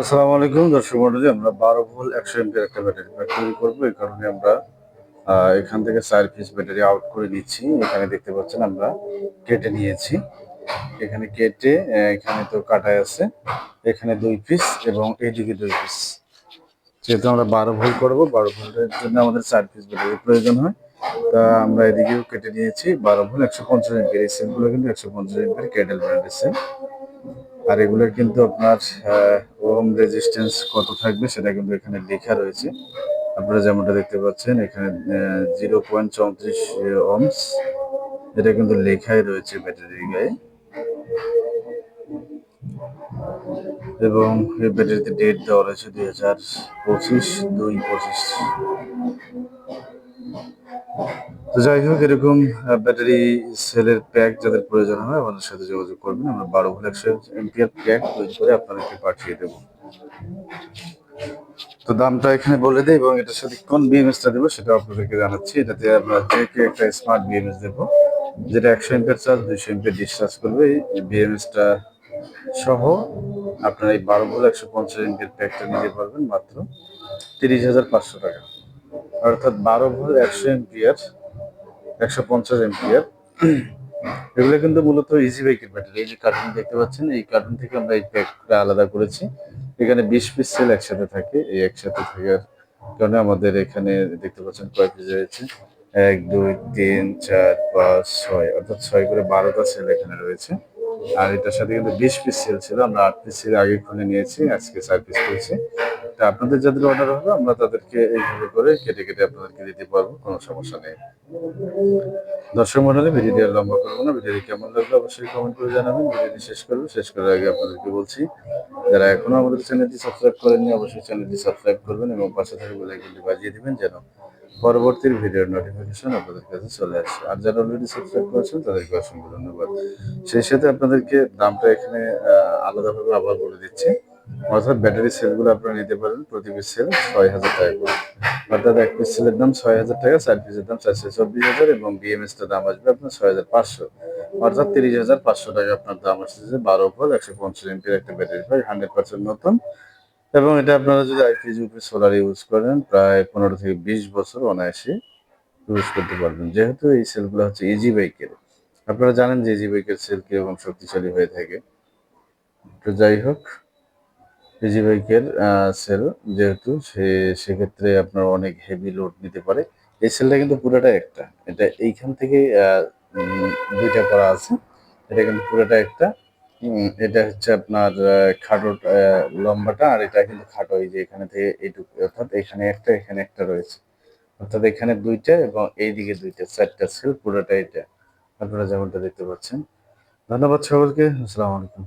আসসালামু আলাইকুম, দর্শক মন্ডলী, আমরা বারো ভোল একশো এমপির একটা ব্যাটারি প্যাক তৈরি করব। এই কারণে আমরা এখান থেকে চার পিস ব্যাটারি আউট করে নিচ্ছি। এখানে দেখতে পাচ্ছেন আমরা কেটে নিয়েছি। এখানে কেটে এখানে তো কাটাই আছে। এখানে দুই পিস এবং এইদিকে দুই পিস যেহেতু আমরা বারো ভোল করব বারো ভোল্টের জন্য আমাদের চার পিস ব্যাটারি প্রয়োজন হয়। তা আমরা এদিকেও কেটে নিয়েছি। বারো ভোল একশো পঞ্চাশ এমপির এই সেলগুলো কিন্তু একশো পঞ্চাশ এমপির কেডেল ব্র্যান্ডের সেল আর এগুলোর কিন্তু আপনার ওম রেজিস্ট্যান্স কত থাকবে সেটা কিন্তু এখানে লেখা রয়েছে। আপনারা যেমনটা দেখতে পাচ্ছেন, এখানে জিরো পয়েন্ট চৌত্রিশ ওমস এটা কিন্তু লেখাই রয়েছে ব্যাটারির গায়ে। এবং এই ব্যাটারিতে ডেট দেওয়া রয়েছে দুই হাজার পঁচিশ, দুই পঁচিশ। তো যাই হোক, এরকম ব্যাটারি সেলের প্যাক যাদের প্রয়োজন হয়, আমাদের সাথে যোগাযোগ করবেন। আমরা বারো ভোল্ট, একশো এমপিআর প্যাক তৈরি করে আপনাদেরকে পাঠিয়ে দেবো। তো দামটা এখানে বলে দেয় এবং এটার সাথে কোন বিএমএসটা দেবো সেটা আপনাদেরকে জানাচ্ছি। এটাতে আমরা যে একটা স্মার্ট বিএমএস দেবো, যেটা একশো এমপিআর চার্জ দুইশো এমপিআর ডিসচার্জ করবে। এই বিএমএসটা সহ আপনারা এই বারো ভোল্ট, একশো পঞ্চাশ এমপিআর প্যাকটা নিতে পারবেন মাত্র তিরিশ হাজার পাঁচশো টাকা। অর্থাৎ বারো ভোল্ট একশো এমপিআর একশো পঞ্চাশ এমপিআর এগুলো কিন্তু মূলত ইজি বাইকের ব্যাটারি এই যে কার্টুন দেখতে পাচ্ছেন, এই কার্টুন থেকে আমরা এই প্যাকটা আলাদা করেছি। এখানে বিশ পিস সেল একসাথে থাকে, এই একসাথে থাকার কারণে আমাদের এখানে দেখতে পাচ্ছেন কয় পিস রয়েছে। এক, দুই, তিন, চার, পাঁচ, ছয়, অর্থাৎ ছয় করে বারোটা সেল এখানে রয়েছে। আর এটার সাথে কিন্তু বিশ পিস সেল ছিল, আমরা আট পিস সেল আগে খুলে নিয়েছি, আজকে চার পিস করেছি তা আপনাদের যাদের অর্ডার হবে, আমরা তাদেরকে এইভাবে করে কেটে কেটে আপনাদেরকে দিতে পারব, কোনো সমস্যা নেই। দর্শক মন্ডলী, ভিডিওটি লম্বা করব না, ভিডিওটি কেমন লাগল অবশ্যই কমেন্ট করে জানাবেন, ভিডিওটি শেষ করব, শেষ করার আগে আপনাদেরকে বলছি, যারা এখনও আমাদের চ্যানেলটি সাবস্ক্রাইব করেননি, অবশ্যই চ্যানেলটি সাবস্ক্রাইব করবেন এবং পাশে থাকা বেলাইকনটি বাজিয়ে দিবেন যেন পরবর্তী ভিডিওর নোটিফিকেশন আপনাদের কাছে চলে আসে। আর যারা অলরেডি সাবস্ক্রাইব করেছেন, তাদেরকে অসংখ্য ধন্যবাদ। সেই সাথে আপনাদেরকে দামটা এখানে আলাদাভাবে আবার বলে দিচ্ছি। অর্থাৎ ব্যাটারি সেলগুলো আপনারা নিতে পারেন প্রতি পিস সেল ছয় হাজার টাকা করে। অর্থাৎ এক পিস সেলের দাম ছয় হাজার টাকা, চার পিসের দাম চারশো চব্বিশ হাজার এবং বিএমএসটার দাম আসবে আপনার ছয় হাজার পাঁচশো। অর্থাৎ তিরিশ হাজার পাঁচশো টাকা আপনার দাম আসছে বারো ভোল, একশো পঞ্চাশ এমপির একটা ব্যাটারি পাই হান্ড্রেড পার্সেন্ট নতুন। এবং এটা আপনারা যদি আইপিএস ইউপি সোলার ইউজ করেন, প্রায় পনেরো থেকে বিশ বছর অনায়াসে ইউজ করতে পারবেন। যেহেতু এই সেলগুলো হচ্ছে ইজি বাইকের আপনারা জানেন যে ইজি বাইকের সেল কীরকম শক্তিশালী হয়ে থাকে। তো যাই হোক ইজি বাইকের সেল যেহেতু সে, সেক্ষেত্রে আপনার অনেক হেভি লোড নিতে পারে। এই সেলটা কিন্তু পুরোটা একটা। এটা এইখান থেকে দুইটা করা আছে। এটা কিন্তু পুরোটা একটা। এটা হচ্ছে আপনার খাটো লম্বাটা, আর এটা কিন্তু খাটো, এই যে এখানে থেকে এইটুকু, অর্থাৎ এখানে একটা এখানে একটা রয়েছে। অর্থাৎ এখানে দুইটা এবং এইদিকে দুইটা, চারটা সেল পুরোটা এটা। আপনারা যেমনটা দেখতে পাচ্ছেন। ধন্যবাদ সকলকে। আসসালামু আলাইকুম।